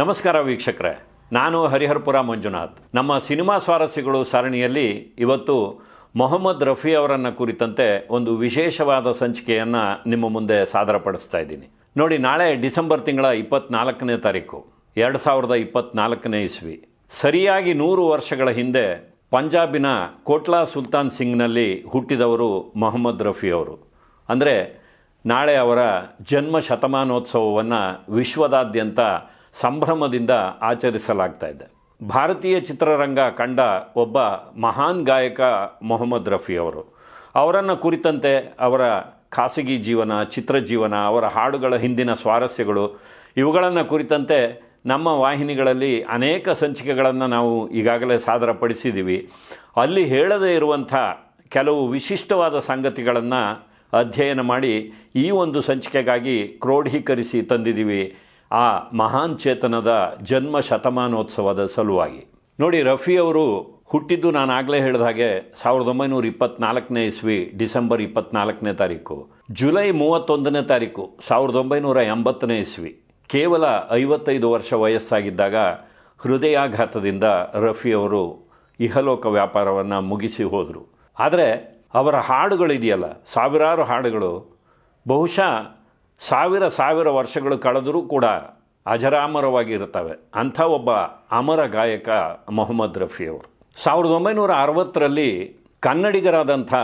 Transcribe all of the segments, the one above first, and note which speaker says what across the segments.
Speaker 1: ನಮಸ್ಕಾರ ವೀಕ್ಷಕರೇ. ನಾನು ಹರಿಹರ್ಪುರ ಮಂಜುನಾಥ್. ನಮ್ಮ ಸಿನಿಮಾ ಸ್ವಾರಸ್ಯಗಳು ಸರಣಿಯಲ್ಲಿ ಇವತ್ತು ಮೊಹಮ್ಮದ್ ರಫಿ ಅವರನ್ನು ಕುರಿತಂತೆ ಒಂದು ವಿಶೇಷವಾದ ಸಂಚಿಕೆಯನ್ನು ನಿಮ್ಮ ಮುಂದೆ ಸಾದರಪಡಿಸ್ತಾ ಇದ್ದೀನಿ. ನೋಡಿ, ನಾಳೆ ಡಿಸೆಂಬರ್ ತಿಂಗಳ ಇಪ್ಪತ್ನಾಲ್ಕನೇ ತಾರೀಕು, ಎರಡು ಸಾವಿರದ ಇಪ್ಪತ್ನಾಲ್ಕನೇ ಇಸ್ವಿ. ಸರಿಯಾಗಿ ನೂರು ವರ್ಷಗಳ ಹಿಂದೆ ಪಂಜಾಬಿನ ಕೋಟ್ಲಾ ಸುಲ್ತಾನ್ ಸಿಂಗ್ನಲ್ಲಿ ಹುಟ್ಟಿದವರು ಮೊಹಮ್ಮದ್ ರಫಿ ಅವರು. ಅಂದರೆ ನಾಳೆ ಅವರ ಜನ್ಮ ಶತಮಾನೋತ್ಸವವನ್ನು ವಿಶ್ವದಾದ್ಯಂತ ಸಂಭ್ರಮದಿಂದ ಆಚರಿಸಲಾಗ್ತಾ ಇದೆ ಭಾರತೀಯ ಚಿತ್ರರಂಗ ಕಂಡ ಒಬ್ಬ ಮಹಾನ್ ಗಾಯಕ ಮೊಹಮ್ಮದ್ ರಫಿ ಅವರು. ಅವರನ್ನು ಕುರಿತಂತೆ ಅವರ ಖಾಸಗಿ ಜೀವನ, ಚಿತ್ರ ಜೀವನ, ಅವರ ಹಾಡುಗಳ ಹಿಂದಿನ ಸ್ವಾರಸ್ಯಗಳು, ಇವುಗಳನ್ನು ಕುರಿತಂತೆ ನಮ್ಮ ವಾಹಿನಿಗಳಲ್ಲಿ ಅನೇಕ ಸಂಚಿಕೆಗಳನ್ನು ನಾವು ಈಗಾಗಲೇ ಸಾದರಪಡಿಸಿದ್ದೀವಿ ಅಲ್ಲಿ ಹೇಳದೇ ಇರುವಂಥ ಕೆಲವು ವಿಶಿಷ್ಟವಾದ ಸಂಗತಿಗಳನ್ನು ಅಧ್ಯಯನ ಮಾಡಿ ಈ ಒಂದು ಸಂಚಿಕೆಗಾಗಿ ಕ್ರೋಢೀಕರಿಸಿ ತಂದಿದ್ದೀವಿ ಆ ಮಹಾನ್ ಚೇತನದ ಜನ್ಮ ಶತಮಾನೋತ್ಸವದ ಸಲುವಾಗಿ. ನೋಡಿ, ರಫಿ ಅವರು ಹುಟ್ಟಿದ್ದು ನಾನು ಆಗಲೇ ಹೇಳಿದ ಹಾಗೆ ಸಾವಿರದ ಒಂಬೈನೂರ ಇಪ್ಪತ್ನಾಲ್ಕನೇ ಇಸ್ವಿ, ಡಿಸೆಂಬರ್ ಇಪ್ಪತ್ನಾಲ್ಕನೇ ತಾರೀಕು. ಜುಲೈ ಮೂವತ್ತೊಂದನೇ ತಾರೀಕು, ಸಾವಿರದ ಒಂಬೈನೂರ ಎಂಬತ್ತನೇ ಇಸ್ವಿ. ಕೇವಲ ಐವತ್ತೈದು ವರ್ಷ ವಯಸ್ಸಾಗಿದ್ದಾಗ ಹೃದಯಾಘಾತದಿಂದ ರಫಿ ಅವರು ಇಹಲೋಕ ವ್ಯಾಪಾರವನ್ನು ಮುಗಿಸಿ ಹೋದರು. ಆದರೆ ಅವರ ಹಾಡುಗಳಿದೆಯಲ್ಲ, ಸಾವಿರಾರು ಹಾಡುಗಳು, ಬಹುಶಃ ಸಾವಿರ ಸಾವಿರ ವರ್ಷಗಳು ಕಳೆದರೂ ಕೂಡ ಅಜರಾಮರವಾಗಿ ಇರ್ತವೆ ಅಂಥ ಒಬ್ಬ ಅಮರ ಗಾಯಕ ಮೊಹಮ್ಮದ್ ರಫಿ ಅವರು. ಸಾವಿರದ ಒಂಬೈನೂರ ಅರವತ್ತರಲ್ಲಿ ಕನ್ನಡಿಗರಾದಂಥ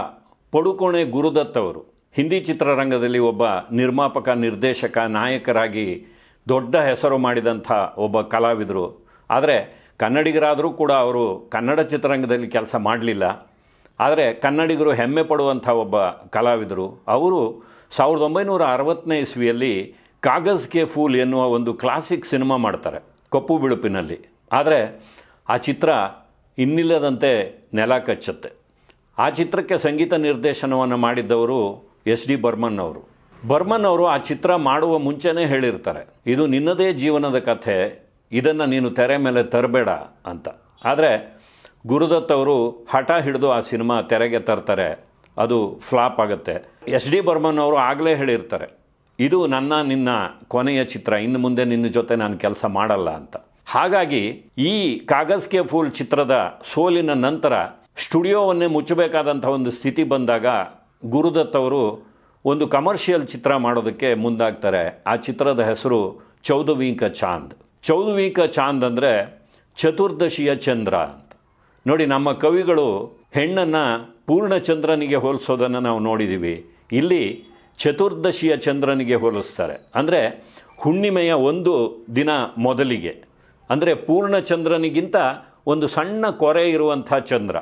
Speaker 1: ಪಡುಕೋಣೆ ಗುರುದತ್ ಅವರು, ಹಿಂದಿ ಚಿತ್ರರಂಗದಲ್ಲಿ ಒಬ್ಬ ನಿರ್ಮಾಪಕ, ನಿರ್ದೇಶಕ, ನಾಯಕರಾಗಿ ದೊಡ್ಡ ಹೆಸರು ಮಾಡಿದಂಥ ಒಬ್ಬ ಕಲಾವಿದರು. ಆದರೆ ಕನ್ನಡಿಗರಾದರೂ ಕೂಡ ಅವರು ಕನ್ನಡ ಚಿತ್ರರಂಗದಲ್ಲಿ ಕೆಲಸ ಮಾಡಲಿಲ್ಲ. ಆದರೆ ಕನ್ನಡಿಗರು ಹೆಮ್ಮೆ ಪಡುವಂಥ ಒಬ್ಬ ಕಲಾವಿದರು. ಅವರು ಸಾವಿರದ ಒಂಬೈನೂರ ಅರವತ್ತನೇ ಇಸ್ವಿಯಲ್ಲಿ ಕಾಗಜ್ ಕೆ ಫೂಲ್ ಎನ್ನುವ ಒಂದು ಕ್ಲಾಸಿಕ್ ಸಿನಿಮಾ ಮಾಡ್ತಾರೆ, ಕಪ್ಪು ಬಿಳುಪಿನಲ್ಲಿ. ಆದರೆ ಆ ಚಿತ್ರ ಇನ್ನಿಲ್ಲದಂತೆ ನೆಲ ಕಚ್ಚುತ್ತೆ. ಆ ಚಿತ್ರಕ್ಕೆ ಸಂಗೀತ ನಿರ್ದೇಶನವನ್ನು ಮಾಡಿದ್ದವರು ಎಸ್ ಡಿ ಬರ್ಮನ್ ಅವರು. ಬರ್ಮನ್ ಅವರು ಆ ಚಿತ್ರ ಮಾಡುವ ಮುಂಚೆನೇ ಹೇಳಿರ್ತಾರೆ, ಇದು ನಿನ್ನದೇ ಜೀವನದ ಕಥೆ, ಇದನ್ನು ನೀನು ತೆರೆ ಮೇಲೆ ತರಬೇಡ ಅಂತ. ಆದರೆ ಗುರುದತ್ ಅವರು ಹಠ ಹಿಡಿದು ಆ ಸಿನಿಮಾ ತೆರೆಗೆ ತರ್ತಾರೆ, ಅದು ಫ್ಲಾಪ್ ಆಗುತ್ತೆ. ಎಸ್ ಡಿ ಬರ್ಮನ್ ಅವರು ಆಗಲೇ ಹೇಳಿರ್ತಾರೆ, ಇದು ನನ್ನ, ನಿನ್ನ ಕೊನೆಯ ಚಿತ್ರ, ಇನ್ನು ಮುಂದೆ ನಿನ್ನ ಜೊತೆ ನಾನು ಕೆಲಸ ಮಾಡಲ್ಲ ಅಂತ. ಹಾಗಾಗಿ ಈ ಕಾಗಜ್ ಕೆ ಫೂಲ್ ಚಿತ್ರದ ಸೋಲಿನ ನಂತರ ಸ್ಟುಡಿಯೋವನ್ನೇ ಮುಚ್ಚಬೇಕಾದಂಥ ಒಂದು ಸ್ಥಿತಿ ಬಂದಾಗ ಗುರುದತ್ ಅವರು ಒಂದು ಕಮರ್ಷಿಯಲ್ ಚಿತ್ರ ಮಾಡೋದಕ್ಕೆ ಮುಂದಾಗ್ತಾರೆ. ಆ ಚಿತ್ರದ ಹೆಸರು ಚೌದವೀಂಕ ಚಾಂದ್. ಚೌದವೀಕ ಚಾಂದ್ ಅಂದರೆ ಚತುರ್ದಶಿಯ ಚಂದ್ರ ಅಂತ. ನೋಡಿ, ನಮ್ಮ ಕವಿಗಳು ಹೆಣ್ಣನ್ನು ಪೂರ್ಣಚಂದ್ರನಿಗೆ ಹೋಲಿಸೋದನ್ನು ನಾವು ನೋಡಿದ್ದೀವಿ ಇಲ್ಲಿ ಚತುರ್ದಶಿಯ ಚಂದ್ರನಿಗೆ ಹೋಲಿಸ್ತಾರೆ. ಅಂದರೆ ಹುಣ್ಣಿಮೆಯ ಒಂದು ದಿನ ಮೊದಲಿಗೆ. ಅಂದರೆ ಪೂರ್ಣಚಂದ್ರನಿಗಿಂತ ಒಂದು ಸಣ್ಣ ಕೊರೆ ಇರುವಂಥ ಚಂದ್ರ.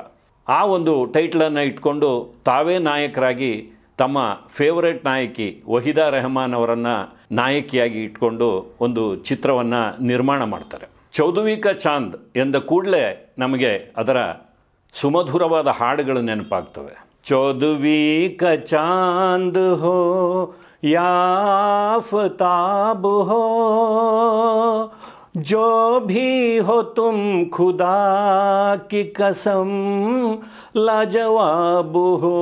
Speaker 1: ಆ ಒಂದು ಟೈಟ್ಲನ್ನು ಇಟ್ಕೊಂಡು ತಾವೇ ನಾಯಕರಾಗಿ ತಮ್ಮ ಫೇವರೇಟ್ ನಾಯಕಿ ವಹಿದಾ ರೆಹಮಾನ್ ಅವರನ್ನು ನಾಯಕಿಯಾಗಿ ಇಟ್ಕೊಂಡು ಒಂದು ಚಿತ್ರವನ್ನು ನಿರ್ಮಾಣ ಮಾಡ್ತಾರೆ. ಚೌದವಿಕ ಚಾಂದ್ ಎಂದ ಕೂಡಲೇ ನಮಗೆ ಅದರ ಸುಮಧುರವಾದ ಹಾಡುಗಳು ನೆನಪಾಗ್ತವೆ. ಚೌದವಿಕ ಚಾಂದ್ ಹೋ ಯಾಫತಾಬ್ ಹೋ जो भी हो तुम खुदा की कसम लाजवाब हो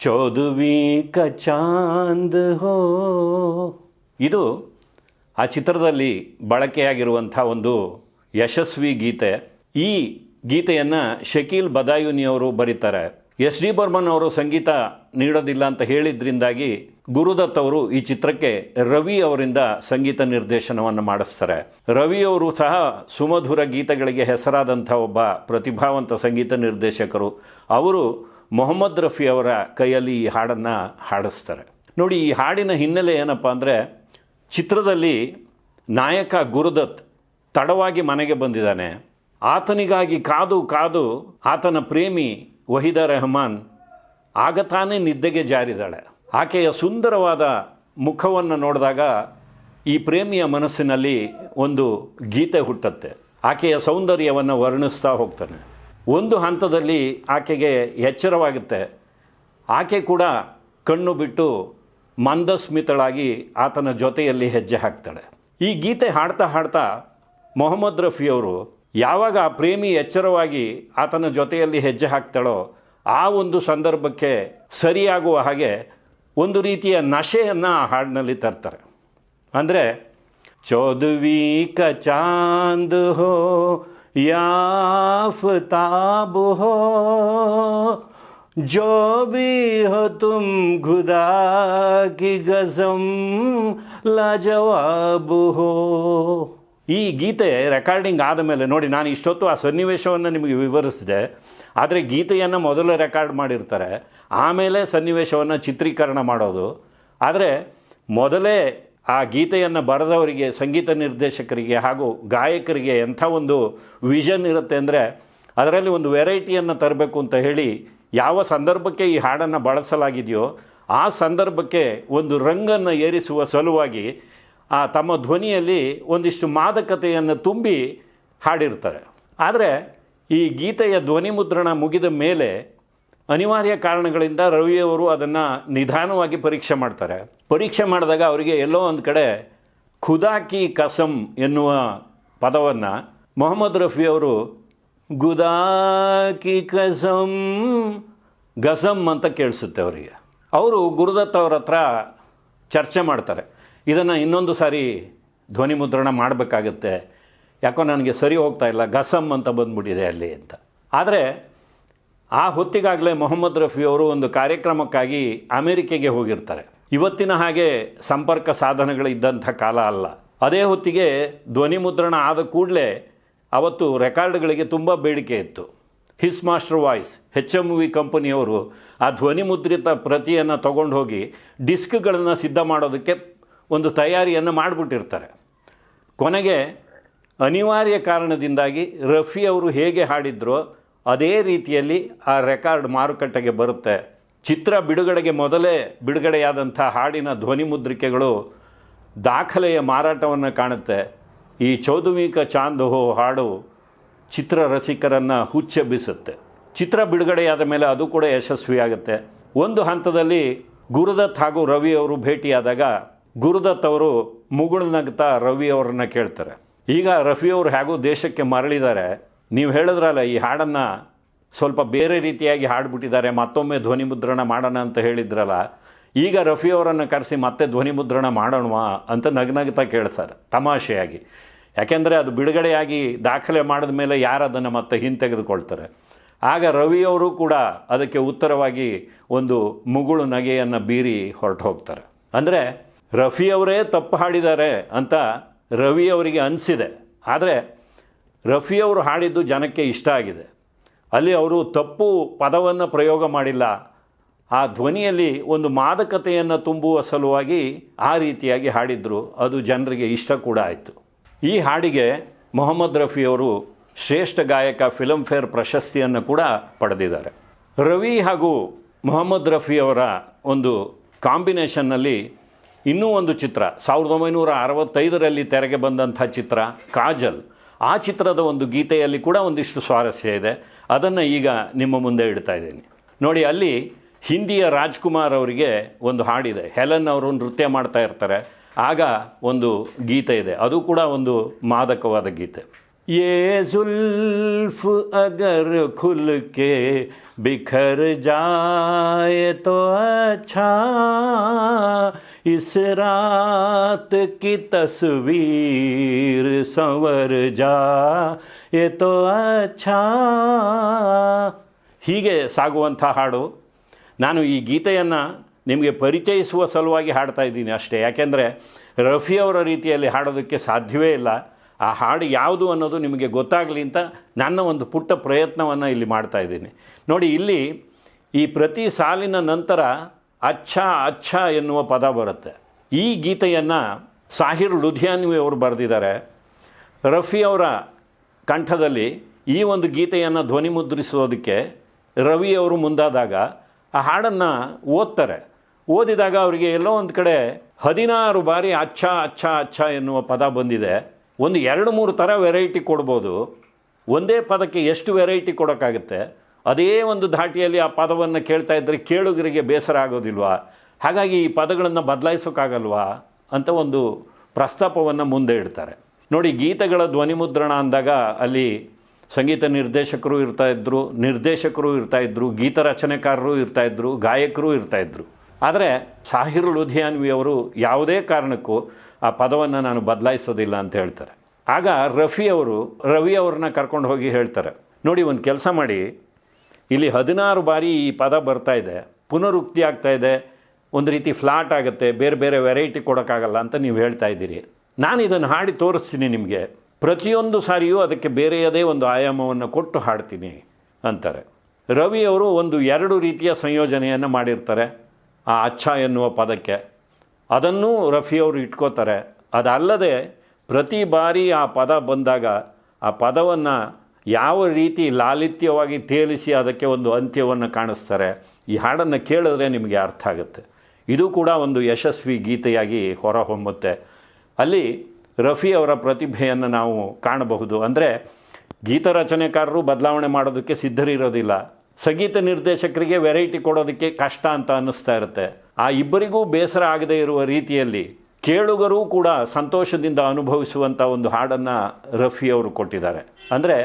Speaker 1: ಚೌದವಿ ಕ ಚಾಂದ್ ಹೋ ಇದು ಆ ಚಿತ್ರದಲ್ಲಿ ಬಳಕೆಯಾಗಿರುವಂಥ ಒಂದು ಯಶಸ್ವಿ ಗೀತೆ ಈ ಗೀತೆಯನ್ನು ಶಕೀಲ್ ಬದಾಯುನಿಯವರು ಬರೀತಾರೆ. ಎಸ್. ಡಿ. ಬರ್ಮನ್ ಅವರು ಸಂಗೀತ ನೀಡೋದಿಲ್ಲ ಅಂತ ಹೇಳಿದ್ರಿಂದಾಗಿ ಗುರುದತ್ ಅವರು ಈ ಚಿತ್ರಕ್ಕೆ ರವಿ ಅವರಿಂದ ಸಂಗೀತ ನಿರ್ದೇಶನವನ್ನು ಮಾಡಿಸ್ತಾರೆ. ರವಿ ಅವರು ಸಹ ಸುಮಧುರ ಗೀತೆಗಳಿಗೆ ಹೆಸರಾದಂಥ ಒಬ್ಬ ಪ್ರತಿಭಾವಂತ ಸಂಗೀತ ನಿರ್ದೇಶಕರು. ಅವರು ಮೊಹಮ್ಮದ್ ರಫಿ ಅವರ ಕೈಯಲ್ಲಿ ಈ ಹಾಡನ್ನು ಹಾಡಿಸ್ತಾರೆ. ನೋಡಿ, ಈ ಹಾಡಿನ ಹಿನ್ನೆಲೆ ಏನಪ್ಪ ಅಂದರೆ ಚಿತ್ರದಲ್ಲಿ ನಾಯಕ ಗುರುದತ್ ತಡವಾಗಿ ಮನೆಗೆ ಬಂದಿದ್ದಾನೆ. ಆತನಿಗಾಗಿ ಕಾದು ಕಾದು ಆತನ ಪ್ರೇಮಿ ವಹಿದ ರೆಹಮಾನ್ ಆಗ ತಾನೇ ನಿದ್ದೆಗೆ ಜಾರಿದಾಳೆ. ಆಕೆಯ ಸುಂದರವಾದ ಮುಖವನ್ನು ನೋಡಿದಾಗ ಈ ಪ್ರೇಮಿಯ ಮನಸ್ಸಿನಲ್ಲಿ ಒಂದು ಗೀತೆ ಹುಟ್ಟತ್ತೆ. ಆಕೆಯ ಸೌಂದರ್ಯವನ್ನು ವರ್ಣಿಸ್ತಾ ಹೋಗ್ತಾನೆ. ಒಂದು ಹಂತದಲ್ಲಿ ಆಕೆಗೆ ಎಚ್ಚರವಾಗುತ್ತೆ ಆಕೆ ಕೂಡ ಕಣ್ಣು ಬಿಟ್ಟು ಮಂದಸ್ಮಿತಳಾಗಿ ಆತನ ಜೊತೆಯಲ್ಲಿ ಹೆಜ್ಜೆ ಹಾಕ್ತಾಳೆ. ಈ ಗೀತೆ ಹಾಡ್ತಾ ಹಾಡ್ತಾ ಮೊಹಮ್ಮದ್ ರಫಿಯವರು ಯಾವಾಗ ಆ ಪ್ರೇಮಿ ಎಚ್ಚರವಾಗಿ ಆತನ ಜೊತೆಯಲ್ಲಿ ಹೆಜ್ಜೆ ಹಾಕ್ತಾಳೋ ಆ ಒಂದು ಸಂದರ್ಭಕ್ಕೆ ಸರಿಯಾಗುವ ಹಾಗೆ ಒಂದು ರೀತಿಯ ನಶೆಯನ್ನು ಆ ಹಾಡಿನಲ್ಲಿ ತರ್ತಾರೆ. ಅಂದರೆ ಚೌದವಿ ಕಚಾಂದ ಹೋ ಯಾಫತಾಬ್ ಹೋ, ಜೋ ಬಿ ಹೋ ತುಮ್ ಖುದಾ ಕಿ ಗಜಂ ಲಜವಾಬ್ ಹೋ. ಈ ಗೀತೆ ರೆಕಾರ್ಡಿಂಗ್ ಆದ ಮೇಲೆ ನೋಡಿ, ನಾನು ಇಷ್ಟೊತ್ತು ಆ ಸನ್ನಿವೇಶವನ್ನು ನಿಮಗೆ ವಿವರಿಸಿದೆ. ಆದರೆ ಗೀತೆಯನ್ನು ಮೊದಲು ರೆಕಾರ್ಡ್ ಮಾಡಿರ್ತಾರೆ. ಆಮೇಲೆ ಸನ್ನಿವೇಶವನ್ನು ಚಿತ್ರೀಕರಣ ಮಾಡೋದು. ಆದರೆ ಮೊದಲೇ ಆ ಗೀತೆಯನ್ನು ಬರೆದವರಿಗೆ, ಸಂಗೀತ ನಿರ್ದೇಶಕರಿಗೆ ಹಾಗೂ ಗಾಯಕರಿಗೆ ಎಂಥ ಒಂದು ವಿಷನ್ ಇರುತ್ತೆ ಅಂದರೆ ಅದರಲ್ಲಿ ಒಂದು ವೆರೈಟಿಯನ್ನು ತರಬೇಕು ಅಂತ ಹೇಳಿ ಯಾವ ಸಂದರ್ಭಕ್ಕೆ ಈ ಹಾಡನ್ನು ಬಳಸಲಾಗಿದೆಯೋ ಆ ಸಂದರ್ಭಕ್ಕೆ ಒಂದು ರಂಗನ್ನು ಏರಿಸುವ ಸಲುವಾಗಿ ಆ ತಮ್ಮ ಧ್ವನಿಯಲ್ಲಿ ಒಂದಿಷ್ಟು ಮಾದಕತೆಯನ್ನು ತುಂಬಿ ಹಾಡಿರ್ತಾರೆ. ಆದರೆ ಈ ಗೀತೆಯ ಧ್ವನಿ ಮುದ್ರಣ ಮುಗಿದ ಮೇಲೆ ಅನಿವಾರ್ಯ ಕಾರಣಗಳಿಂದ ರವಿಯವರು ಅದನ್ನು ನಿಧಾನವಾಗಿ ಪರೀಕ್ಷೆ ಮಾಡ್ತಾರೆ. ಪರೀಕ್ಷೆ ಮಾಡಿದಾಗ ಅವರಿಗೆ ಎಲ್ಲೋ ಒಂದು ಕಡೆ ಖುದಾಕಿ ಕಸಂ ಎನ್ನುವ ಪದವನ್ನು ಮೊಹಮ್ಮದ್ ರಫಿಯವರು ಗುದಾಕಿ ಕಸಂ ಗಸಂ ಅಂತ ಕೇಳಿಸುತ್ತೆ ಅವರಿಗೆ. ಅವರು ಗುರುದತ್ ಅವ್ರ ಹತ್ರ ಚರ್ಚೆ ಮಾಡ್ತಾರೆ. ಇದನ್ನು ಇನ್ನೊಂದು ಸಾರಿ ಧ್ವನಿ ಮುದ್ರಣ ಮಾಡಬೇಕಾಗತ್ತೆ. ಯಾಕೋ ನನಗೆ ಸರಿ ಹೋಗ್ತಾ ಇಲ್ಲ ಗಸಮ್ ಅಂತ ಬಂದ್ಬಿಟ್ಟಿದೆ ಅಲ್ಲಿ ಅಂತ. ಆದರೆ ಆ ಹೊತ್ತಿಗಾಗಲೇ ಮೊಹಮ್ಮದ್ ರಫಿಯವರು ಒಂದು ಕಾರ್ಯಕ್ರಮಕ್ಕಾಗಿ ಅಮೆರಿಕೆಗೆ ಹೋಗಿರ್ತಾರೆ. ಇವತ್ತಿನ ಹಾಗೆ ಸಂಪರ್ಕ ಸಾಧನಗಳಿದ್ದಂಥ ಕಾಲ ಅಲ್ಲ. ಅದೇ ಹೊತ್ತಿಗೆ ಧ್ವನಿ ಮುದ್ರಣ ಆದ ಕೂಡಲೇ ಅವತ್ತು ರೆಕಾರ್ಡ್ಗಳಿಗೆ ತುಂಬ ಬೇಡಿಕೆ ಇತ್ತು. His master voice H M V ಕಂಪನಿಯವರು ಆ ಧ್ವನಿ ಮುದ್ರಿತ ಪ್ರತಿಯನ್ನು ತಗೊಂಡು ಹೋಗಿ ಡಿಸ್ಕ್ಗಳನ್ನು ಸಿದ್ಧ ಮಾಡೋದಕ್ಕೆ ಒಂದು ತಯಾರಿಯನ್ನು ಮಾಡಿಬಿಟ್ಟಿರ್ತಾರೆ. ಕೊನೆಗೆ ಅನಿವಾರ್ಯ ಕಾರಣದಿಂದಾಗಿ ರಫಿ ಅವರು ಹೇಗೆ ಹಾಡಿದ್ರೋ ಅದೇ ರೀತಿಯಲ್ಲಿ ಆ ರೆಕಾರ್ಡ್ ಮಾರುಕಟ್ಟೆಗೆ ಬರುತ್ತೆ. ಚಿತ್ರ ಬಿಡುಗಡೆಗೆ ಮೊದಲೇ ಬಿಡುಗಡೆಯಾದಂಥ ಹಾಡಿನ ಧ್ವನಿ ಮುದ್ರಿಕೆಗಳು ದಾಖಲೆಯ ಮಾರಾಟವನ್ನು ಕಾಣುತ್ತೆ. ಈ ಚೌದುಮಿಕ ಚಾಂದ್ ಹೋ ಹಾಡು ಚಿತ್ರ ರಸಿಕರನ್ನು ಹುಚ್ಚೆಬ್ಬಿಸುತ್ತೆ ಚಿತ್ರ ಬಿಡುಗಡೆಯಾದ ಮೇಲೆ ಅದು ಕೂಡ ಯಶಸ್ವಿಯಾಗುತ್ತೆ. ಒಂದು ಹಂತದಲ್ಲಿ ಗುರುದತ್ ಹಾಗೂ ರವಿ ಅವರು ಭೇಟಿಯಾದಾಗ ಗುರುದತ್ ಅವರು ಮುಗುಳು ನಗ್ತಾ ರವಿ ಅವರನ್ನು ಕೇಳ್ತಾರೆ. ಈಗ ರಫಿ ಅವರು ಹೇಗೂ ದೇಶಕ್ಕೆ ಮರಳಿದ್ದಾರೆ. ನೀವು ಹೇಳಿದ್ರಲ್ಲ ಈ ಹಾಡನ್ನು ಸ್ವಲ್ಪ ಬೇರೆ ರೀತಿಯಾಗಿ ಹಾಡ್ಬಿಟ್ಟಿದ್ದಾರೆ, ಮತ್ತೊಮ್ಮೆ ಧ್ವನಿ ಮುದ್ರಣ ಮಾಡೋಣ ಅಂತ ಹೇಳಿದ್ರಲ್ಲ, ಈಗ ರಫಿ ಅವರನ್ನು ಕರೆಸಿ ಮತ್ತೆ ಧ್ವನಿ ಮುದ್ರಣ ಮಾಡೋಣವಾ ಅಂತ ನಗ್ನಗ್ತಾ ಕೇಳ್ತಾರೆ, ತಮಾಷೆಯಾಗಿ. ಯಾಕೆಂದರೆ ಅದು ಬಿಡುಗಡೆಯಾಗಿ ದಾಖಲೆ ಮಾಡಿದ ಮೇಲೆ ಯಾರು ಅದನ್ನು ಮತ್ತೆ ಹಿಂತೆಗೆದುಕೊಳ್ತಾರೆ? ಆಗ ರವಿಯವರು ಕೂಡ ಅದಕ್ಕೆ ಉತ್ತರವಾಗಿ ಒಂದು ಮುಗುಳು ನಗೆಯನ್ನು ಬೀರಿ ಹೊರಟು ಹೋಗ್ತಾರೆ ಅಂದರೆ ರಫಿ ಅವರೇ ತಪ್ಪು ಹಾಡಿದ್ದಾರೆ ಅಂತ ರವಿ ಅವರಿಗೆ ಅನಿಸಿದೆ. ಆದರೆ ರಫಿ ಅವರು ಹಾಡಿದ್ದು ಜನಕ್ಕೆ ಇಷ್ಟ ಆಗಿದೆ. ಅಲ್ಲಿ ಅವರು ತಪ್ಪು ಪದವನ್ನು ಪ್ರಯೋಗ ಮಾಡಿಲ್ಲ. ಆ ಧ್ವನಿಯಲ್ಲಿ ಒಂದು ಮಾದಕತೆಯನ್ನು ತುಂಬುವ ಸಲುವಾಗಿ ಆ ರೀತಿಯಾಗಿ ಹಾಡಿದ್ರು. ಅದು ಜನರಿಗೆ ಇಷ್ಟ ಕೂಡ ಆಯಿತು. ಈ ಹಾಡಿಗೆ ಮೊಹಮ್ಮದ್ ರಫಿಯವರು ಶ್ರೇಷ್ಠ ಗಾಯಕ ಫಿಲಮ್ಫೇರ್ ಪ್ರಶಸ್ತಿಯನ್ನು ಕೂಡ ಪಡೆದಿದ್ದಾರೆ. ರವಿ ಹಾಗೂ ಮೊಹಮ್ಮದ್ ರಫಿಯವರ ಒಂದು ಕಾಂಬಿನೇಷನ್ನಲ್ಲಿ ಇನ್ನೂ ಒಂದು ಚಿತ್ರ, ಸಾವಿರದ ಒಂಬೈನೂರ ಅರವತ್ತೈದರಲ್ಲಿ ತೆರೆಗೆ ಬಂದಂಥ ಚಿತ್ರ, ಕಾಜಲ್. ಆ ಚಿತ್ರದ ಒಂದು ಗೀತೆಯಲ್ಲಿ ಕೂಡ ಒಂದಿಷ್ಟು ಸ್ವಾರಸ್ಯ ಇದೆ. ಅದನ್ನು ಈಗ ನಿಮ್ಮ ಮುಂದೆ ಇಡ್ತಾ ಇದ್ದೀನಿ. ನೋಡಿ, ಅಲ್ಲಿ ಹಿಂದಿಯ ರಾಜ್ಕುಮಾರ್ ಅವರಿಗೆ ಒಂದು ಹಾಡಿದೆ. ಹೆಲನ್ ಅವರು ನೃತ್ಯ ಮಾಡ್ತಾ ಇರ್ತಾರೆ. ಆಗ ಒಂದು ಗೀತೆ ಇದೆ. ಅದು ಕೂಡ ಒಂದು ಮಾದಕವಾದ ಗೀತೆ. ಯೇ जुल्फ अगर खुल के बिखर जाए तो अच्छा इस रात की तस्वीर संवर जाए तो अच्छा ಹೀಗೆ ಸಾಗುವಂಥ ಹಾಡು ನಾನು ಈ ಗೀತೆಯನ್ನು ನಿಮಗೆ ಪರಿಚಯಿಸುವ ಸಲುವಾಗಿ ಹಾಡ್ತಾ ಇದ್ದೀನಿ ಅಷ್ಟೇ ಯಾಕೆಂದರೆ ರಫಿ ಅವರ ರೀತಿಯಲ್ಲಿ ಹಾಡೋದಕ್ಕೆ ಸಾಧ್ಯವೇ ಇಲ್ಲ ಆ ಹಾಡು ಯಾವುದು ಅನ್ನೋದು ನಿಮಗೆ ಗೊತ್ತಾಗಲಿ ಅಂತ ನನ್ನ ಒಂದು ಪುಟ್ಟ ಪ್ರಯತ್ನವನ್ನು ಇಲ್ಲಿ ಮಾಡ್ತಾ ಇದ್ದೀನಿ. ನೋಡಿ, ಇಲ್ಲಿ ಈ ಪ್ರತಿ ಸಾಲಿನ ನಂತರ ಅಚ್ಚ ಅಚ್ಚ ಎನ್ನುವ ಪದ ಬರುತ್ತೆ. ಈ ಗೀತೆಯನ್ನು ಸಾಹಿರ್ ಲುಧಿಯಾನ್ವಿ ಅವರು ಬರೆದಿದ್ದಾರೆ. ರಫಿ ಅವರ ಕಂಠದಲ್ಲಿ ಈ ಒಂದು ಗೀತೆಯನ್ನು ಧ್ವನಿಮುದ್ರಿಸೋದಕ್ಕೆ ರವಿ ಅವರು ಮುಂದಾದಾಗ ಆ ಹಾಡನ್ನು ಓದ್ತಾರೆ. ಓದಿದಾಗ ಅವರಿಗೆ ಎಲ್ಲೋ ಒಂದು ಕಡೆ ಹದಿನಾರು ಬಾರಿ ಅಚ್ಚ ಅಚ್ಚ ಅಚ್ಚ ಎನ್ನುವ ಪದ ಬಂದಿದೆ. ಒಂದು ಎರಡು ಮೂರು ಥರ ವೆರೈಟಿ ಕೊಡ್ಬೋದು. ಒಂದೇ ಪದಕ್ಕೆ ಎಷ್ಟು ವೆರೈಟಿ ಕೊಡೋಕ್ಕಾಗುತ್ತೆ? ಅದೇ ಒಂದು ಧಾಟಿಯಲ್ಲಿ ಆ ಪದವನ್ನು ಕೇಳ್ತಾ ಇದ್ದರೆ ಕೇಳುಗರಿಗೆ ಬೇಸರ ಆಗೋದಿಲ್ವಾ? ಹಾಗಾಗಿ ಈ ಪದಗಳನ್ನು ಬದಲಾಯಿಸೋಕ್ಕಾಗಲ್ವಾ ಅಂತ ಒಂದು ಪ್ರಸ್ತಾಪವನ್ನು ಮುಂದೆ ಇಡ್ತಾರೆ. ನೋಡಿ, ಗೀತೆಗಳ ಧ್ವನಿಮುದ್ರಣ ಅಂದಾಗ ಅಲ್ಲಿ ಸಂಗೀತ ನಿರ್ದೇಶಕರು ಇರ್ತಾ ಇದ್ದರು ನಿರ್ದೇಶಕರು ಇರ್ತಾ ಇದ್ದರು ಗೀತ ರಚನೆಕಾರರು ಇರ್ತಾ ಇದ್ದರು ಗಾಯಕರು ಇರ್ತಾ ಇದ್ದರು ಆದರೆ ಸಾಹಿರ್ ಲುಧಿಯಾನ್ವಿ ಅವರು ಯಾವುದೇ ಕಾರಣಕ್ಕೂ ಆ ಪದವನ್ನು ನಾನು ಬದಲಾಯಿಸೋದಿಲ್ಲ ಅಂತ ಹೇಳ್ತಾರೆ. ಆಗ ರಫಿ ಅವರು, ರವಿ ಅವ್ರನ್ನ ಕರ್ಕೊಂಡು ಹೋಗಿ ಹೇಳ್ತಾರೆ, ನೋಡಿ ಒಂದು ಕೆಲಸ ಮಾಡಿ. ಇಲ್ಲಿ ಹದಿನಾರು ಬಾರಿ ಈ ಪದ ಬರ್ತಾ ಇದೆ. ಪುನರುಕ್ತಿ ಆಗ್ತಾ ಇದೆ. ಒಂದು ರೀತಿ ಫ್ಲಾಟ್ ಆಗುತ್ತೆ. ಬೇರೆ ಬೇರೆ ವೆರೈಟಿ ಕೊಡೋಕ್ಕಾಗಲ್ಲ ಅಂತ ನೀವು ಹೇಳ್ತಾ ಇದ್ದೀರಿ. ನಾನು ಇದನ್ನು ಹಾಡಿ ತೋರಿಸ್ತೀನಿ ನಿಮಗೆ. ಪ್ರತಿಯೊಂದು ಸಾರಿಯೂ ಅದಕ್ಕೆ ಬೇರೆಯದೇ ಒಂದು ಆಯಾಮವನ್ನು ಕೊಟ್ಟು ಹಾಡ್ತೀನಿ, ಅಂತಾರೆ. ರವಿ ಅವರು ಒಂದು ಎರಡು ರೀತಿಯ ಸಂಯೋಜನೆಯನ್ನು ಮಾಡಿರ್ತಾರೆ. ಆ ಅಚ್ಚ ಎನ್ನುವ ಪದಕ್ಕೆ. ಅದನ್ನೂ ರಫಿ ಅವರು ಇಟ್ಕೋತಾರೆ. ಅದಲ್ಲದೆ ಪ್ರತಿ ಬಾರಿ ಆ ಪದ ಬಂದಾಗ ಆ ಪದವನ್ನು ಯಾವ ರೀತಿ ಲಾಲಿತ್ಯವಾಗಿ ತೇಲಿಸಿ ಅದಕ್ಕೆ ಒಂದು ಅಂತ್ಯವನ್ನು ಕಾಣಿಸ್ತಾರೆ. ಈ ಹಾಡನ್ನು ಕೇಳಿದ್ರೆ ನಿಮಗೆ ಅರ್ಥ ಆಗುತ್ತೆ. ಇದು ಕೂಡ ಒಂದು ಯಶಸ್ವಿ ಗೀತೆಯಾಗಿ ಹೊರಹೊಮ್ಮುತ್ತೆ. ಅಲ್ಲಿ ರಫಿ ಅವರ ಪ್ರತಿಭೆಯನ್ನು ನಾವು ಕಾಣಬಹುದು. ಅಂದರೆ ಗೀತ ರಚನೆಕಾರರು ಬದಲಾವಣೆ ಮಾಡೋದಕ್ಕೆ ಸಿದ್ಧರಿರೋದಿಲ್ಲ. ಸಂಗೀತ ನಿರ್ದೇಶಕರಿಗೆ ವೆರೈಟಿ ಕೊಡೋದಕ್ಕೆ ಕಷ್ಟ ಅಂತ ಅನ್ನಿಸ್ತಾ ಇರುತ್ತೆ. ಆ ಇಬ್ಬರಿಗೂ ಬೇಸರ ಆಗದೇ ಇರುವ ರೀತಿಯಲ್ಲಿ ಕೇಳುಗರೂ ಕೂಡ ಸಂತೋಷದಿಂದ ಅನುಭವಿಸುವಂಥ ಒಂದು ಹಾಡನ್ನು ರಫಿ ಅವರು ಕೊಟ್ಟಿದ್ದಾರೆ. ಅಂದರೆ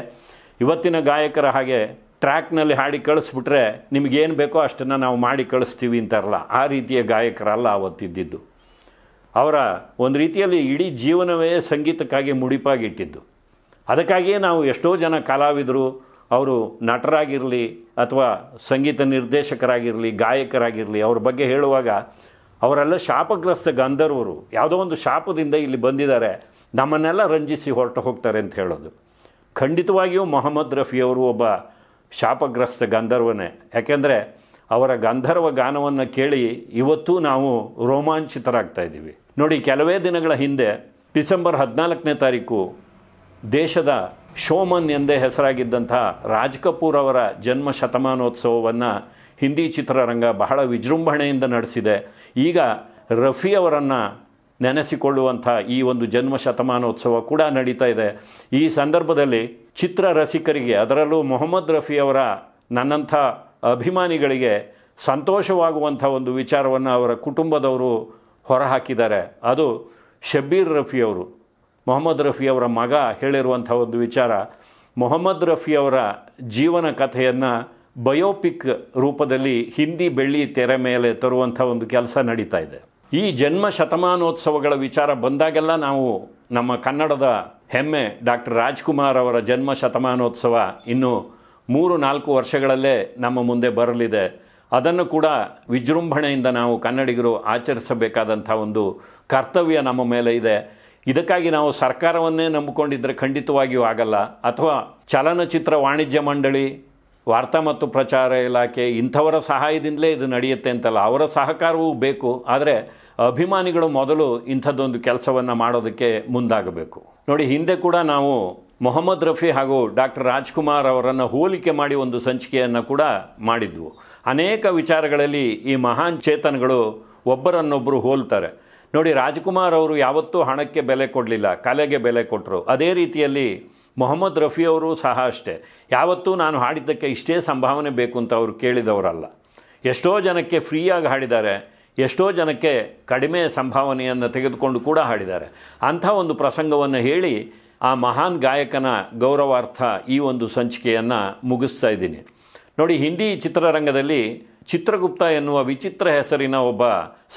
Speaker 1: ಇವತ್ತಿನ ಗಾಯಕರ ಹಾಗೆ ಟ್ರ್ಯಾಕ್ನಲ್ಲಿ ಹಾಡಿ ಕಳಿಸ್ಬಿಟ್ರೆ ನಿಮಗೇನು ಬೇಕೋ ಅಷ್ಟನ್ನು ನಾವು ಮಾಡಿ ಕಳಿಸ್ತೀವಿ ಅಂತಾರಲ್ಲ ಆ ರೀತಿಯ ಗಾಯಕರಲ್ಲ ಅವತ್ತಿದ್ದಿದ್ದು. ಅವರ ಒಂದು ರೀತಿಯಲ್ಲಿ ಇಡೀ ಜೀವನವೇ ಸಂಗೀತಕ್ಕಾಗಿ ಮುಡಿಪಾಗಿಟ್ಟಿದ್ದು. ಅದಕ್ಕಾಗಿಯೇ ನಾವು ಎಷ್ಟೋ ಜನ ಕಲಾವಿದರು ಅವರು ನಟರಾಗಿರಲಿ ಅಥವಾ ಸಂಗೀತ ನಿರ್ದೇಶಕರಾಗಿರಲಿ, ಗಾಯಕರಾಗಿರಲಿ, ಅವ್ರ ಬಗ್ಗೆ ಹೇಳುವಾಗ ಅವರೆಲ್ಲ ಶಾಪಗ್ರಸ್ತ ಗಂಧರ್ವರು. ಯಾವುದೋ ಒಂದು ಶಾಪದಿಂದ ಇಲ್ಲಿ ಬಂದಿದ್ದಾರೆ. ನಮ್ಮನ್ನೆಲ್ಲ ರಂಜಿಸಿ ಹೊರಟು ಹೋಗ್ತಾರೆ ಅಂತ ಹೇಳೋದು. ಖಂಡಿತವಾಗಿಯೂ ಮೊಹಮ್ಮದ್ ರಫಿಯವರು ಒಬ್ಬ ಶಾಪಗ್ರಸ್ತ ಗಂಧರ್ವನೇ. ಯಾಕೆಂದರೆ ಅವರ ಗಂಧರ್ವ ಗಾನವನ್ನು ಕೇಳಿ ಇವತ್ತೂ ನಾವು ರೋಮಾಂಚಿತರಾಗ್ತಾ ಇದ್ದೀವಿ. ನೋಡಿ, ಕೆಲವೇ ದಿನಗಳ ಹಿಂದೆ ಡಿಸೆಂಬರ್ ಹದಿನಾಲ್ಕನೇ ತಾರೀಕು ದೇಶದ ಶೋಮನ್ ಎಂದೇ ಹೆಸರಾಗಿದ್ದಂಥ ರಾಜ್ ಕಪೂರ್ ಅವರ ಜನ್ಮ ಶತಮಾನೋತ್ಸವವನ್ನು ಹಿಂದಿ ಚಿತ್ರರಂಗ ಬಹಳ ವಿಜೃಂಭಣೆಯಿಂದ ನಡೆಸಿದೆ. ಈಗ ರಫಿ ಅವರನ್ನು ನೆನೆಸಿಕೊಳ್ಳುವಂಥ ಈ ಒಂದು ಜನ್ಮ ಶತಮಾನೋತ್ಸವ ಕೂಡ ನಡೀತಾ ಇದೆ. ಈ ಸಂದರ್ಭದಲ್ಲಿ ಚಿತ್ರ ರಸಿಕರಿಗೆ, ಅದರಲ್ಲೂ ಮೊಹಮ್ಮದ್ ರಫಿ ಅವರ ನನ್ನಂಥ ಅಭಿಮಾನಿಗಳಿಗೆ ಸಂತೋಷವಾಗುವಂಥ ಒಂದು ವಿಚಾರವನ್ನು ಅವರ ಕುಟುಂಬದವರು ಹೊರಹಾಕಿದ್ದಾರೆ. ಅದು ಶಬ್ಬೀರ್ ರಫಿ ಅವರು. ಮೊಹಮ್ಮದ್ ರಫಿಯವರ ಮಗ ಹೇಳಿರುವಂಥ ಒಂದು ವಿಚಾರ, ಮೊಹಮ್ಮದ್ ರಫಿಯವರ ಜೀವನ ಕಥೆಯನ್ನು ಬಯೋಪಿಕ್ ರೂಪದಲ್ಲಿ ಹಿಂದಿ ಬೆಳ್ಳಿ ತೆರೆ ಮೇಲೆ ತರುವಂಥ ಒಂದು ಕೆಲಸ ನಡೀತಾ ಇದೆ. ಈ ಜನ್ಮ ಶತಮಾನೋತ್ಸವಗಳ ವಿಚಾರ ಬಂದಾಗೆಲ್ಲ ನಾವು ನಮ್ಮ ಕನ್ನಡದ ಹೆಮ್ಮೆ ಡಾಕ್ಟರ್ ರಾಜ್ಕುಮಾರ್ ಅವರ ಜನ್ಮ ಶತಮಾನೋತ್ಸವ ಇನ್ನು ಮೂರು ನಾಲ್ಕು ವರ್ಷಗಳಲ್ಲೇ ನಮ್ಮ ಮುಂದೆ ಬರಲಿದೆ. ಅದನ್ನು ಕೂಡ ವಿಜೃಂಭಣೆಯಿಂದ ನಾವು ಕನ್ನಡಿಗರು ಆಚರಿಸಬೇಕಾದಂಥ ಒಂದು ಕರ್ತವ್ಯ ನಮ್ಮ ಮೇಲೆ ಇದೆ. ಇದಕ್ಕಾಗಿ ನಾವು ಸರ್ಕಾರವನ್ನೇ ನಂಬಿಕೊಂಡಿದ್ದರೆ ಖಂಡಿತವಾಗಿಯೂ ಆಗಲ್ಲ. ಅಥವಾ ಚಲನಚಿತ್ರ ವಾಣಿಜ್ಯ ಮಂಡಳಿ, ವಾರ್ತಾ ಮತ್ತು ಪ್ರಚಾರ ಇಲಾಖೆ ಇಂಥವರ ಸಹಾಯದಿಂದಲೇ ಇದು ನಡೆಯುತ್ತೆ ಅಂತಲ್ಲ. ಅವರ ಸಹಕಾರವೂ ಬೇಕು. ಆದರೆ ಅಭಿಮಾನಿಗಳು ಮೊದಲು ಇಂಥದ್ದೊಂದು ಕೆಲಸವನ್ನು ಮಾಡೋದಕ್ಕೆ ಮುಂದಾಗಬೇಕು. ನೋಡಿ, ಹಿಂದೆ ಕೂಡ ನಾವು ಮೊಹಮ್ಮದ್ ರಫಿ ಹಾಗೂ ಡಾಕ್ಟರ್ ರಾಜ್ಕುಮಾರ್ ಅವರನ್ನು ಹೋಲಿಕೆ ಮಾಡಿ ಒಂದು ಸಂಚಿಕೆಯನ್ನು ಕೂಡ ಮಾಡಿದ್ವು. ಅನೇಕ ವಿಚಾರಗಳಲ್ಲಿ ಈ ಮಹಾನ್ ಚೇತನಗಳು ಒಬ್ಬರನ್ನೊಬ್ಬರು ಹೋಲ್ತಾರೆ. ನೋಡಿ, ರಾಜ್ಕುಮಾರ್ ಅವರು ಯಾವತ್ತೂ ಹಣಕ್ಕೆ ಬೆಲೆ ಕೊಡಲಿಲ್ಲ, ಕಲೆಗೆ ಬೆಲೆ ಕೊಟ್ಟರು ಅದೇ ರೀತಿಯಲ್ಲಿ ಮೊಹಮ್ಮದ್ ರಫಿ ಅವರು ಸಹ ಅಷ್ಟೇ. ಯಾವತ್ತೂ ನಾನು ಹಾಡಿದ್ದಕ್ಕೆ ಇಷ್ಟೇ ಸಂಭಾವನೆ ಬೇಕು ಅಂತ ಅವರು ಕೇಳಿದವರಲ್ಲ. ಎಷ್ಟೋ ಜನಕ್ಕೆ ಫ್ರೀಯಾಗಿ ಹಾಡಿದ್ದಾರೆ, ಎಷ್ಟೋ ಜನಕ್ಕೆ ಕಡಿಮೆ ಸಂಭಾವನೆಯನ್ನು ತೆಗೆದುಕೊಂಡು ಕೂಡ ಹಾಡಿದ್ದಾರೆ. ಅಂಥ ಒಂದು ಪ್ರಸಂಗವನ್ನು ಹೇಳಿ ಆ ಮಹಾನ್ ಗಾಯಕನ ಗೌರವಾರ್ಥ ಈ ಒಂದು ಸಂಚಿಕೆಯನ್ನು ಮುಗಿಸ್ತಾ ಇದ್ದೀನಿ. ನೋಡಿ, ಹಿಂದಿ ಚಿತ್ರರಂಗದಲ್ಲಿ ಚಿತ್ರಗುಪ್ತ ಎನ್ನುವ ವಿಚಿತ್ರ ಹೆಸರಿನ ಒಬ್ಬ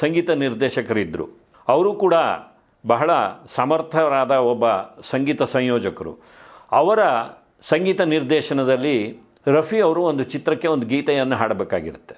Speaker 1: ಸಂಗೀತ ನಿರ್ದೇಶಕರಿದ್ದರು ಅವರು ಕೂಡ ಬಹಳ ಸಮರ್ಥರಾದ ಒಬ್ಬ ಸಂಗೀತ ಸಂಯೋಜಕರು. ಅವರ ಸಂಗೀತ ನಿರ್ದೇಶನದಲ್ಲಿ ರಫಿ ಅವರು ಒಂದು ಚಿತ್ರಕ್ಕೆ ಒಂದು ಗೀತೆಯನ್ನು ಹಾಡಬೇಕಾಗಿರುತ್ತೆ.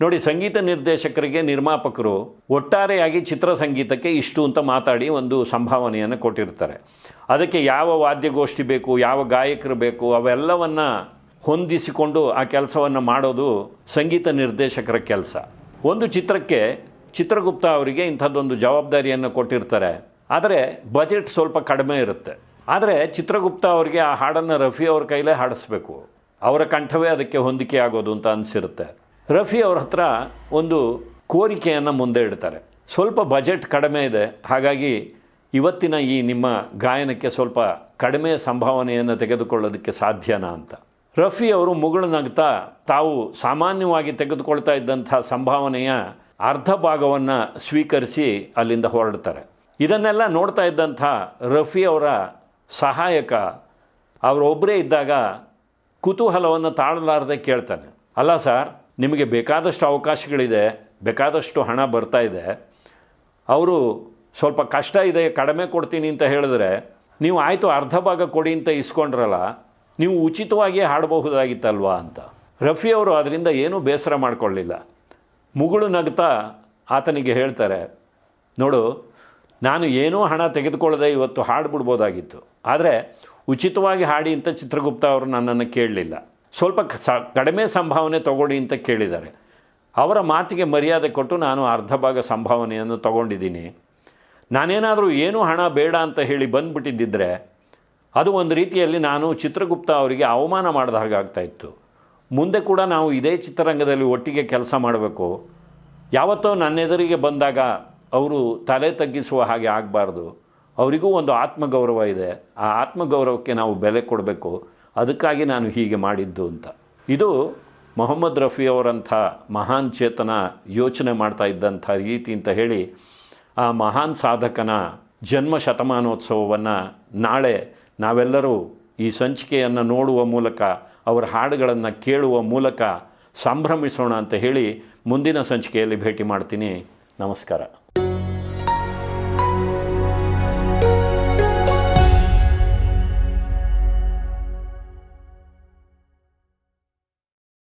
Speaker 1: ನೋಡಿ, ಸಂಗೀತ ನಿರ್ದೇಶಕರಿಗೆ ನಿರ್ಮಾಪಕರು ಒಟ್ಟಾರೆಯಾಗಿ ಚಿತ್ರ ಸಂಗೀತಕ್ಕೆ ಇಷ್ಟು ಅಂತ ಮಾತಾಡಿ ಒಂದು ಸಂಭಾವನೆಯನ್ನು ಕೊಟ್ಟಿರ್ತಾರೆ. ಅದಕ್ಕೆ ಯಾವ ವಾದ್ಯಗೋಷ್ಠಿ ಬೇಕು, ಯಾವ ಗಾಯಕರು ಬೇಕು, ಅವೆಲ್ಲವನ್ನು ಹೊಂದಿಸಿಕೊಂಡು ಆ ಕೆಲಸವನ್ನು ಮಾಡೋದು ಸಂಗೀತ ನಿರ್ದೇಶಕರ ಕೆಲಸ. ಒಂದು ಚಿತ್ರಕ್ಕೆ ಚಿತ್ರಗುಪ್ತ ಅವರಿಗೆ ಇಂಥದ್ದೊಂದು ಜವಾಬ್ದಾರಿಯನ್ನು ಕೊಟ್ಟಿರ್ತಾರೆ. ಆದರೆ ಬಜೆಟ್ ಸ್ವಲ್ಪ ಕಡಿಮೆ ಇರುತ್ತೆ. ಆದರೆ ಚಿತ್ರಗುಪ್ತ ಅವರಿಗೆ ಆ ಹಾಡನ್ನು ರಫಿ ಅವ್ರ ಕೈಲೇ ಹಾಡಿಸ್ಬೇಕು. ಅವರ ಕಂಠವೇ ಅದಕ್ಕೆ ಹೊಂದಿಕೆ ಆಗೋದು ಅಂತ ಅನಿಸಿರುತ್ತೆ. ರಫಿ ಅವ್ರ ಹತ್ರ ಒಂದು ಕೋರಿಕೆಯನ್ನು ಮುಂದೆ ಇಡ್ತಾರೆ. ಸ್ವಲ್ಪ ಬಜೆಟ್ ಕಡಿಮೆ ಇದೆ. ಹಾಗಾಗಿ ಇವತ್ತಿನ ಈ ನಿಮ್ಮ ಗಾಯನಕ್ಕೆ ಸ್ವಲ್ಪ ಕಡಿಮೆ ಸಂಭಾವನೆಯನ್ನು ತೆಗೆದುಕೊಳ್ಳೋದಕ್ಕೆ ಸಾಧ್ಯನಾ ಅಂತ. ರಫಿ ಅವರು ಮುಗುಳು ನಗ್ತಾ ತಾವು ಸಾಮಾನ್ಯವಾಗಿ ತೆಗೆದುಕೊಳ್ತಾ ಇದ್ದಂಥ ಸಂಭಾವನೆಯ ಅರ್ಧ ಭಾಗವನ್ನು ಸ್ವೀಕರಿಸಿ ಅಲ್ಲಿಂದ ಹೊರಡ್ತಾರೆ. ಇದನ್ನೆಲ್ಲ ನೋಡ್ತಾ ಇದ್ದಂಥ ರಫಿ ಅವರ ಸಹಾಯಕ ಅವರೊಬ್ಬರೇ ಇದ್ದಾಗ ಕುತೂಹಲವನ್ನು ತಾಳಲಾರದೆ ಕೇಳ್ತಾನೆ. ಅಲ್ಲ ಸರ್, ನಿಮಗೆ ಬೇಕಾದಷ್ಟು ಅವಕಾಶಗಳಿದೆ, ಬೇಕಾದಷ್ಟು ಹಣ ಬರ್ತಾ ಇದೆ. ಅವರು ಸ್ವಲ್ಪ ಕಷ್ಟ ಇದೆ, ಕಡಿಮೆ ಕೊಡ್ತೀನಿ ಅಂತ ಹೇಳಿದ್ರೆ, ನೀವು ಆಯಿತು ಅರ್ಧ ಭಾಗ ಕೊಡಿ ಅಂತ ಇಸ್ಕೊಂಡ್ರಲ್ಲ, ನೀವು ಉಚಿತವಾಗಿಯೇ ಹಾಡಬಹುದಾಗಿತ್ತಲ್ವಾ? ಅಂತ. ರಫಿ ಅವರು ಅದರಿಂದ ಏನೂ ಬೇಸರ ಮಾಡಿಕೊಳ್ಳಿಲ್ಲ. ಮುಗುಳು ನಗ್ತಾ ಆತನಿಗೆ ಹೇಳ್ತಾರೆ, ನೋಡು, ನಾನು ಏನೂ ಹಣ ತೆಗೆದುಕೊಳ್ಳದೆ ಇವತ್ತು ಹಾಡ್ಬಿಡ್ಬೋದಾಗಿತ್ತು. ಆದರೆ ಉಚಿತವಾಗಿ ಹಾಡಿ ಅಂತ ಚಿತ್ರಗುಪ್ತ ಅವರು ನನ್ನನ್ನು ಕೇಳಲಿಲ್ಲ. ಸ್ವಲ್ಪ ಸ ಕಡಿಮೆ ಸಂಭಾವನೆ ತಗೊಳ್ಳಿ ಅಂತ ಕೇಳಿದ್ದಾರೆ. ಅವರ ಮಾತಿಗೆ ಮರ್ಯಾದೆ ಕೊಟ್ಟು ನಾನು ಅರ್ಧ ಭಾಗ ಸಂಭಾವನೆಯನ್ನು ತಗೊಂಡಿದ್ದೀನಿ. ನಾನೇನಾದರೂ ಏನೂ ಹಣ ಬೇಡ ಅಂತ ಹೇಳಿ ಬಂದುಬಿಟ್ಟಿದ್ದಿದ್ರೆ ಅದು ಒಂದು ರೀತಿಯಲ್ಲಿ ನಾನು ಚಿತ್ರಗುಪ್ತ ಅವರಿಗೆ ಅವಮಾನ ಮಾಡಿದ ಹಾಗೆ ಆಗ್ತಾಯಿತ್ತು ಮುಂದೆ ಕೂಡ ನಾವು ಇದೇ ಚಿತ್ರರಂಗದಲ್ಲಿ ಒಟ್ಟಿಗೆ ಕೆಲಸ ಮಾಡಬೇಕು. ಯಾವತ್ತೋ ನನ್ನೆದುರಿಗೆ ಬಂದಾಗ ಅವರು ತಲೆ ತಗ್ಗಿಸುವ ಹಾಗೆ ಆಗಬಾರ್ದು. ಅವರಿಗೂ ಒಂದು ಆತ್ಮಗೌರವ ಇದೆ. ಆ ಆತ್ಮಗೌರವಕ್ಕೆ ನಾವು ಬೆಲೆ ಕೊಡಬೇಕು. ಅದಕ್ಕಾಗಿ ನಾನು ಹೀಗೆ ಮಾಡಿದ್ದು ಅಂತ. ಇದು ಮೊಹಮ್ಮದ್ ರಫಿ ಅವರಂಥ ಮಹಾನ್ ಚೇತನ ಯೋಚನೆ ಮಾಡ್ತಾ ಇದ್ದಂಥ ರೀತಿ ಅಂತ ಹೇಳಿ ಆ ಮಹಾನ್ ಸಾಧಕನ ಜನ್ಮ ಶತಮಾನೋತ್ಸವವನ್ನು ನಾಳೆ ನಾವೆಲ್ಲರೂ ಈ ಸಂಚಿಕೆಯನ್ನು ನೋಡುವ ಮೂಲಕ ಅವರ ಹಾಡುಗಳನ್ನು ಕೇಳುವ ಮೂಲಕ ಸಂಭ್ರಮಿಸೋಣ ಅಂತ ಹೇಳಿ ಮುಂದಿನ ಸಂಚಿಕೆಯಲ್ಲಿ ಭೇಟಿ ಮಾಡ್ತೀನಿ. ನಮಸ್ಕಾರ.